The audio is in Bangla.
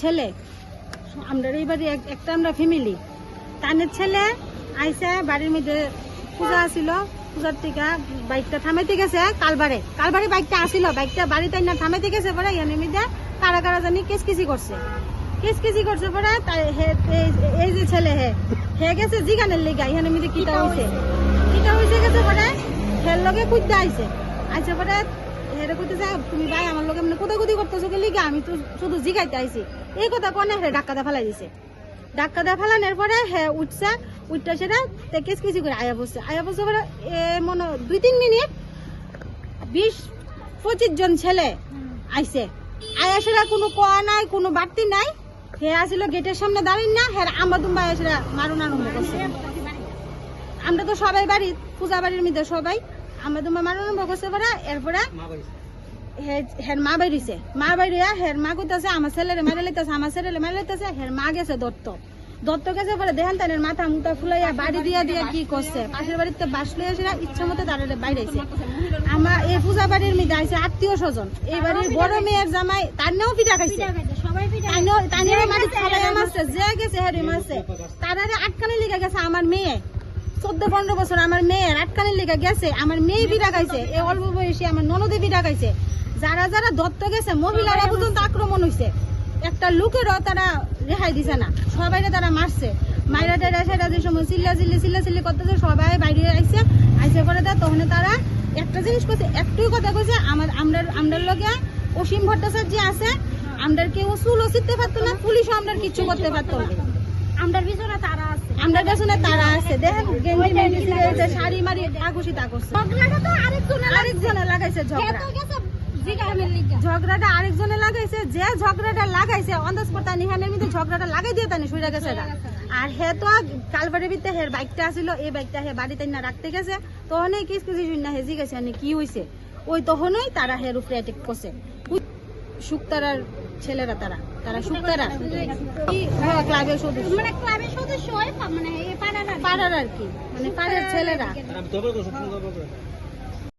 ছেলে। আমরা এইবারে এক- একটা আমরা ফ্যামিলি তানের ছেলে আইসা বাড়ির মধ্যে পূজা আসিল। পূজার থেকে বাইকটা থামাইতে গেছে কালবারে। কালবারে বাইকটা আসিল। বাইকটা বাড়িতে না থামাইতে গেছে পরে এর মধ্যে কারা কারা জানি কিসকিসি করছে। কিসকিসি করছে পরে তাই হে- এই- এই যে ছেলে হে। হে গেছে জিগানের লেগা এখানে মধ্যে কিটা হয়েছে কিটা হয়েছে গেছে পরে? হের লগে কুদ্দা আইছে। আইসে পরে হেরে কইতেছে তুমি ভাই আমার লগে মানে কোথাকুতি করতেছো কে লিগা আমি তো শুধু জিগাইতে আইছি। এই কথা কোনে ডাক্কা দা ফেলাই দিছে। ডাক্কাতে ফেলানোর পরে হে উঠছে, উঠতে সেটা কিস কিসি করে আয়া বসছে আয়া পরে এ মনে দুই তিন মিনিট বিশ পঁচিশ জন ছেলে আইছে। আয়া সেটা কোনো কোয়া নাই, কোনো বাড়তি নাই। হে আসিল গেটের সামনে দাঁড়িয়ে না হ্যাঁ আম্বা দুম্বা সেটা মারুন আরম্ভ করছে। আমরা তো সবাই বাড়ি পূজা বাড়ির মধ্যে সবাই আমরা দুম্বা মারুন করছে পরে, এরপরে হের মা বাইরিছে মা বাইরিয়া হের মা কইতাছে আমার ছেলেরে মারে লইতাছে আমার ছেলেরে মারে লইতাছে হের মা গেছে দত্ত দত্ত গেছে পরে দেখেন তাদের মাথা মুটা ফুলাইয়া বাড়ি দিয়া দিয়া কি করছে পাশের বাড়িতে বাস লইয়া সেটা ইচ্ছা মতো তারা বাইরেছে আমার এই পূজা বাড়ির মধ্যে আইছে আত্মীয় স্বজন। এই বাড়ির বড় মেয়ের জামাই তার নেও পিঠা খাইছে তাইনেও তাইনেও মাটি ফালাইয়া মারছে যে গেছে হেরি মারছে তারারে আটকানে লিখে গেছে আমার মেয়ে। চোদ্দ পনেরো বছর আমার মেয়ের গেছে আমার মেয়ে বিড়া গাইছে এই অল্প বয়সী আমার ননদে বিড়া গাইছে যারা যারা দত্ত গেছে মহিলারা পর্যন্ত আক্রমণ হয়েছে একটা লোকেরও তারা রেহাই দিছে না। সবাই তারা মারছে। মাইরা টাইরা সেটা যে সময় চিল্লা চিল্লি চিল্লা চিল্লি করতেছে সবাই বাইরে আইছে। আইসে করে দেয় তখন তারা একটা জিনিস করছে একটুই কথা কইছে আমার আমরা আমরার লগে অসীম ভট্টাচার্য আছে আমরা কেউ চুলও ছিটতে পারতো না পুলিশও আমরা কিচ্ছু করতে পারতো না। আমরার পিছনে তারা আছে। আমরা পেছনে তারা আছে। দেখেন গেঞ্জি মেঞ্জি শাড়ি মারি তা করছে। ঝগড়াটা তো আরেকজনে আরেকজনে লাগাইছে ঝগড়া। ঝগড়াটা আরেকজনে লাগাইছে যে ঝগড়াটা লাগাইছে অন্ধস্পর তানি হ্যানের মধ্যে ঝগড়াটা লাগাই দিয়ে তানি সইরা গেছে আর হে তো কালবাড়ির ভিতরে হের বাইকটা আসিল এই বাইকটা হে বাড়িতে না রাখতে গেছে। তখনই কিস কিছু শুনে হেজি গেছে মানে কি হইছে? ওই তখনই তারা হের উপরে অ্যাটেক করছে। শুক্তারার ছেলেরা তারা তারা শুক্তারা। হ্যাঁ ক্লাবের সদস্য। মানে ক্লাবের সদস্য হয় মানে এই পাড়ার আর কি। পাড়ার আর কি মানে পাড়ার ছেলেরা।